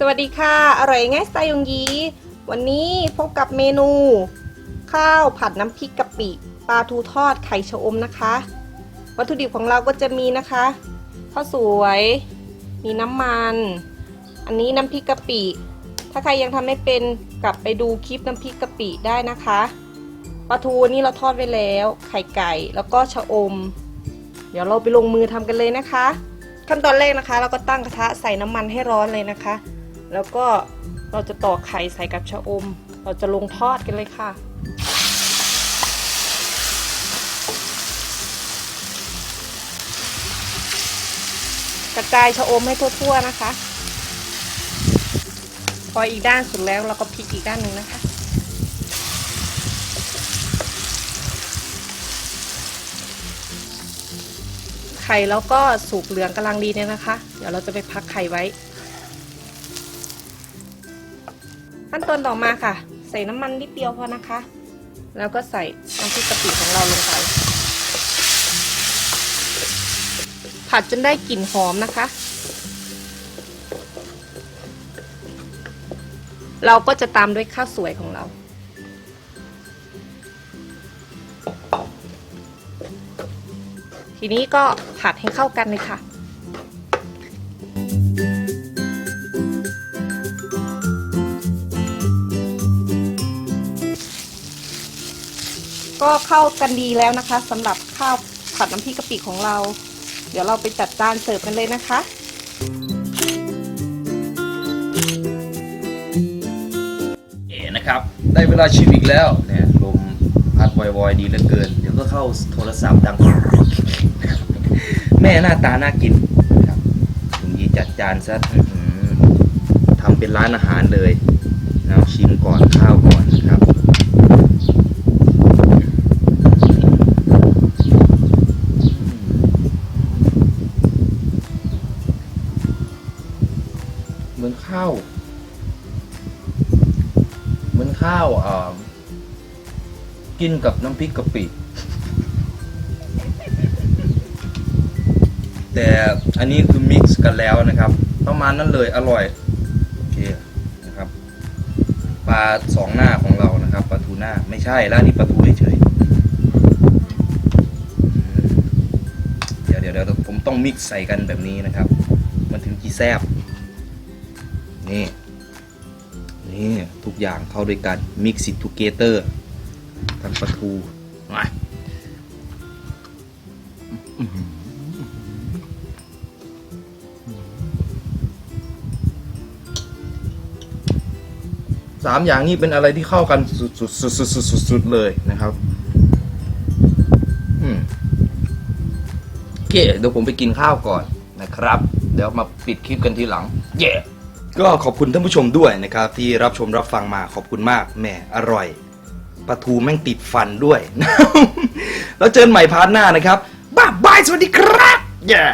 สวัสดีค่ะ อร่อยง่ายสไตล์ยงยี วันนี้พบกับเมนู ข้าวผัดน้ำพริกกะปิปลาทูทอดไข่ชะอมนะคะ วัตถุดิบของเราก็จะมีนะคะข้าวสวย มีน้ำมัน อันนี้น้ำพริกกะปิ ถ้าใครยังทำไม่เป็นกลับไปดูคลิปน้ำพริกกะปิได้นะคะปลาทูนี่เราทอดไว้แล้ว ไข่ไก่แล้วก็ชะอม เดี๋ยวเราไปลงมือทำกันเลยนะคะ ขั้นตอนแรกนะคะ เราก็ตั้งกระทะใส่น้ำมันให้ร้อนเลยนะคะ แล้วก็เราจะตอกไข่ใส่กับชะอม เราจะลงทอดกันเลยค่ะ กระจายชะอมให้ทั่วๆนะคะ พออีกด้านสุดแล้วเราก็พลิกอีกด้านหนึ่งนะคะ ไข่แล้วก็สุกเหลืองกำลังดีเนี่ยนะคะ เดี๋ยวเราจะไปพักไข่ไว้ ขั้นตอนต่อมาค่ะ ใส่น้ำมันนิดเดียวพอนะคะ แล้วก็ใส่น้ำพริกกะปิของเราลงไป ผัดจนได้กลิ่นหอมนะคะ เราก็จะตามด้วยข้าวสวยของเราทีนี้ก็ผัดให้เข้ากันเลยค่ะ ก็เข้ากันดีแล้วนะคะสำหรับข้าวผัดน้ำพริกกะปิของเรา เดี๋ยวเราไปจัดจานเสิร์ฟกันเลยนะคะเอ๋นะครับ ได้เวลาชิมอีกแล้วเนี่ยลมพัดวอยๆดีเหลือเกิน เดี๋ยวก็เข้าโทรศัพท์ดัง แม่หน้าตาน่ากินครับถึงยีจัดจานซะทำเป็นร้านอาหารเลยนะชิมก่อนข้าวก่อนนะครับ เหมือนข้าว เหมือนข้าวอ่ากินกับน้ำพริกกะปิ แต่อันนี้คือมิกซ์กันแล้วนะครับ ประมาณนั้นเลยอร่อย โอเคนะครับปลาสองหน้าของเรานะครับปลาทูหน้าไม่ใช่แล้วนี่ปลาทูเฉยเดี๋ยวเดี๋ยวเดี๋ยวผมต้องมิกซ์ใส่กันแบบนี้นะครับ มันถึงจีแซบ นี่นี่ทุกอย่างเข้าด้วยกัน mix it together ทำปลาทูมาสามอย่างนี้เป็นอะไรที่เข้ากันสุดสุดสุดสุดสุดสุดสุดเลยนะครับอืมโอเคเดี๋ยวผมไปกินข้าวก่อนนะครับ เดี๋ยวมาปิดคลิปกันทีหลัง เย้ ก็ขอบคุณท่านผู้ชมด้วยนะครับ ที่รับชมรับฟังมาขอบคุณมากแหมอร่อยปลาทูแม่งติดฟันด้วย แล้วเจอกันใหม่พาร์ทหน้านะครับบ๊ายบายสวัสดีครับเย้